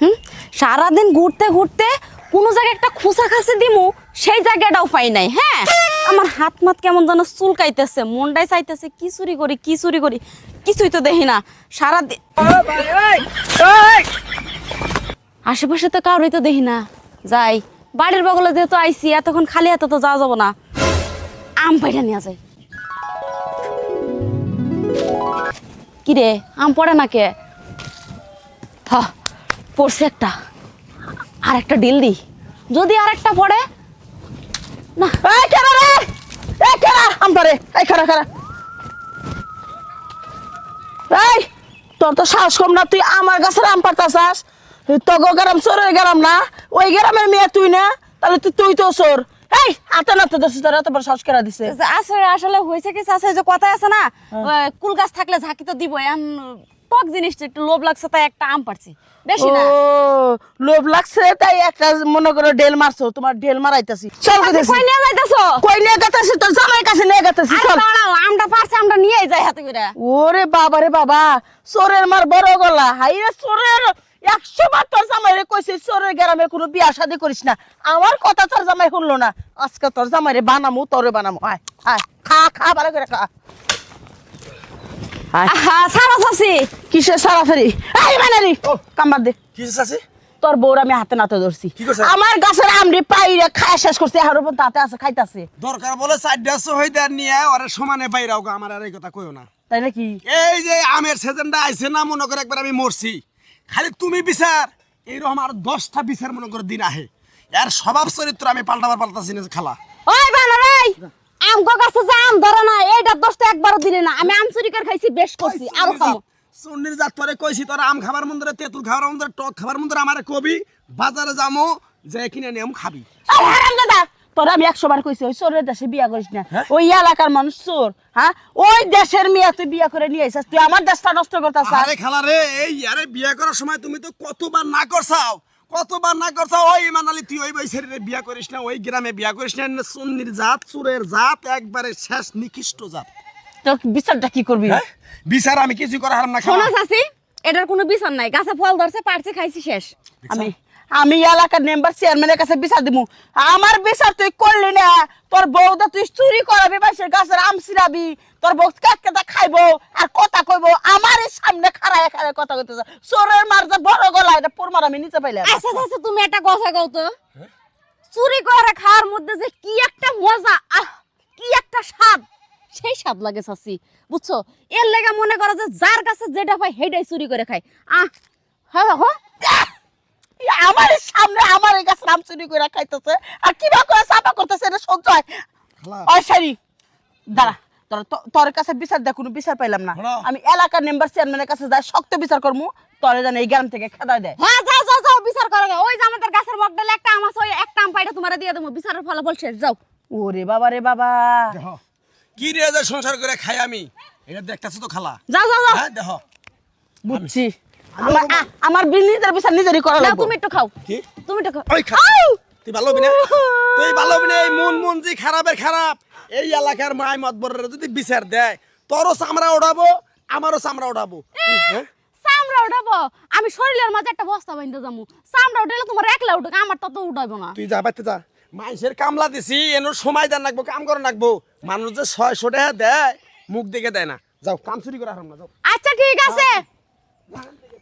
হুম? সারাদিন ঘুরতে ঘুরতে কোনো জায়গায় একটা খুসা খাসি দিমু, সেই জায়গাটাও পাই নাই হ্যাঁ? আমার হাত মাত কেমন যেন চুলকাইতেছে, মনটাই চাইতেছে, কি চুরি করি, কি চুরি করি? কিছুই তো দেখি না। সারাদিন আশেপাশে তো কারোই তো দেখি না। যাই, বাড়ির বগলে যেহেতু আইসি এতক্ষণ খালি হাতে তো যাওয়া যাব না। আম পাইটা নিয়ে যাই। কি রে আম পড়ে না কে হ। পড়ছে একটা। আর একটা ডিল দি যদি আর একটা পড়ে না। এই কেনা রে? এই কেনা আমটারে এই খারা খারা এই তোর তো সাহস কম না। তুই আমার গাছের আম পারতাছাস তগো গ্রাম চোরের গ্রাম না? ওই গ্রামের মেয়ে তুই না? তাহলে তুই তুই তো চোর। এই আতে না তো দোষী তোর এত বড় সাহস কেরা দিছে? আসলে আসলে হয়েছে কি আছে যে কথা আছে না কুল গাছ থাকলে ঝাঁকি তো দিব এখন টক জিনিসটা একটু লোভ লাগছে তাই একটা আম পারছি বেশি না। ও লোভ লাগছে তাই একটা মনে করো ডেল মারছো তোমার ডেল মারাইতাছি। চল আচ্ছা, কইতাছি কই নিয়ে যাইতাছো? কই নিয়ে গেতাছি তোর জামাই কাছে নিয়ে আরে চল। দাঁড়াও আমটা পারছে আমরা নিয়েই যাই হাতে করে। ওরে বাবা রে বাবা চোরের মার বড় গলা। হাই রে চোরের একশো বার তোর জামাই রে কইছে চোরের গ্রামে কোনো বিয়া শাদি করিস না। আমার কথা তোর জামাই শুনলো না। আজকে তোর জামাই রে বানামু তোরে বানামু। আয় আয় খা খা ভালো করে খা। সারা কিসের এই কামবার দে। তোর বউর আমি হাতে নাতে ধরছি। আমার গাছের আমরি পাইরে খায় শেষ করছে আর উপর তাতে আছে খাইতাছে। দরকার বলে চারটা দেন নিয়ে ওরে সমানে বাইরাও গো, আমার আর এই কথা কইও না। তাই নাকি? এই যে আমের সিজনটা আইছে না মনে করে একবার আমি মরছি। খালি তুমি বিচার এইরকম আর দশটা বিচার মনে করে দিন আহে। এর স্বভাব চরিত্র আমি পাল্টাবার পাল্টাছি না খালা। ওই! আম গাছে যে আম ধরে না এইটা দশটা একবারও দিলে না। আমি আম চুরি করে খাইছি বেশ করছি আরও খাব চন্ডির জাত তোরে কইছি তোরা আম খাবার মন্দিরে তেঁতুল খাবার মন্দিরে টক খাবার মন্দিরে আমারে কবি বাজারে যামো যে কিনে নিয়ে আম খাবি। আরে হারাম দাদা তোর আমি একশো বার কইছি ওই চোরের দেশে বিয়া করিস না। হ্যাঁ? ওই এলাকার মানুষ চোর হ্যাঁ? ওই দেশের মেয়ে তুই বিয়া করে নিয়ে আইসাস তুই আমার দেশটা নষ্ট করতাস আরে খালা রে এই আরে বিয়ে করার সময় তুমি তো কতবার না করছাও? কতবার না করছ? ওই মানালি তুই ওই বৈশের বিয়া করিস না ওই গ্রামে বিয়া করিস না সুন্নির জাত চুরের জাত একবারে শেষ নিকৃষ্ট জাত। তোর বিচারটা কি করবি? হ্যাঁ? বিচার আমি কিছু করা হারাম না শোনো চাচি এটার কোনো বিচার নাই। গাছে ফল ধরছে পারছে খাইছি শেষ। আমি আমি এলাকার মেম্বার চেয়ারম্যানের কাছে বিচার দিব আমার বিচার তুই করলি না, তোর বউদা তুই চুরি করাবি বাইশের গাছের আম ছিড়াবি, তোর বউ কাকা খাইবো আর কথা কইব আমার সামনে খাড়ায় খাড়ায় কথা কইতেছে। চোরের মার যে বড় গলা, এটা পোরমার আমি নিচে পাইলে আচ্ছা আচ্ছা তুমি একটা কথা কও তো। চুরি করে খাওয়ার মধ্যে যে কি একটা মজা, আহ, কি একটা স্বাদ, সেই স্বাদ লাগে চাচি বুঝছ? এর লেগে মনে করো যে যার কাছে যেটা পাই সেটাই চুরি করে খাই আহ হ্যাঁ হ্যাঁ। গাছের আম চুরি করে খাইতেছে। আর কিবা করে চাপা করতেছে এটা সহ্য হয়। ওই সারি দাঁড়া তোর কাছে বিচার দেখ কোনো বিচার পাইলাম না। আমি এলাকার মেম্বার চেয়ারম্যানের কাছে যাই শক্ত বিচার করব তোরে জানে এই গ্রাম থেকে খেদায় দেয়। হ্যাঁ যাও যাও যাও বিচার করো। ওই যে আমাদের গাছের মগডালে একটা আম আছে ওই একটা আম পাইটা তোমার দিয়ে দেবো। বিচারের ফলাফল শেষ যাও। ওরে বাবা রে বাবা। কি রে যে সংসার করে খাই আমি? এটা দেখতেছো তো খালা? যাও যাও যাও। হ্যাঁ দেখ বুঝছি। আমার আমার বি- বিচার নিজেরই করা লাগবে। তুমি একটু খাও। কি? তুমি একটু ওই খা তুই ভালো হবি না? তুই ভালো হবি না? এই মন মন যে খারাপের খারাপ এই এলাকার মাই মতবরের যদি বিচার দেয় তোরও চামড়া ওড়াবো আমারও চামড়া ওড়াবো। হ্যাঁ? চামড়া উঠাবো আমি শরীরের মাঝে একটা বস্তা বাইন্ধে যাব চামড়া উঠালে তোমার একলা উঠুক আমার তত উঠাইবো না। তুই যা পাইতে যা। মানুষের কামলা দিছি এনো সময় দেন রাখব কাম করে রাখব মানুষ যে ছয়শো টাকা দেয় মুখ দেখে দেয় না। যাও কাম চুরি করে হারাম না যাও। আচ্ছা ঠিক আছে।